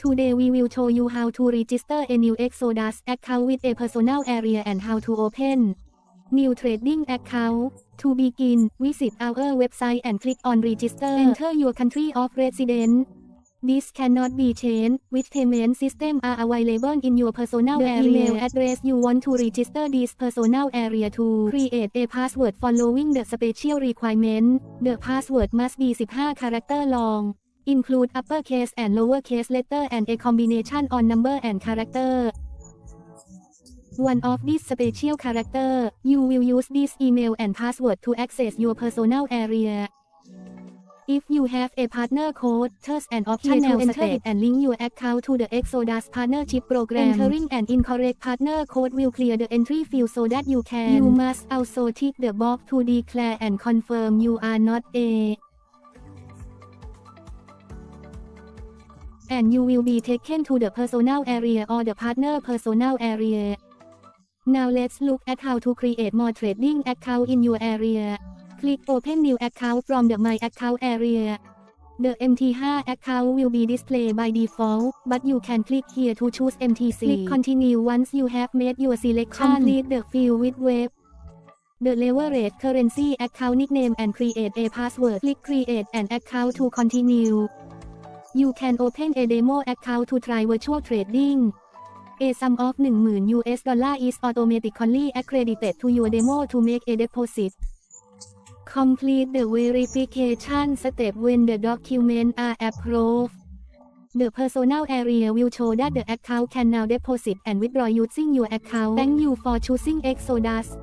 Today we will show you how to register a new Exodus account with a personal area and how to open new trading account. To begin, visit our website and click on register. Enter your country of residence. This cannot be changed, which payment system are available in your personal The area. email address you want to register this personal area to create a password following the special requirement. The password must be 15 character long. Include uppercase and lowercase letter and a combination on number and character. One of these special character, you will use this email and password to access your personal area. If you have a partner code, trust and option to enter it and link your account to the Exodus partnership program. Entering an incorrect partner code will clear the entry field so that you can. You must also tick the box to declare and confirm you are not a and you will be taken to the personal area or the partner personal area. Now let's look at how to create more trading account in your area. Click Open New Account from the My Account area. The MT5 account will be displayed by default, but you can click here to choose MT6. Click Continue once you have made your selection. Complete the field with web. The leverage currency account nickname and create a password. Click Create an account to continue. You can open a demo account to try virtual trading. A sum of 10,000 US dollar is automatically accredited to your demo to make a deposit. Complete the verification step when the documents are approved. The personal area will show that the account can now deposit and withdraw using your account. Thank you for choosing Exodus.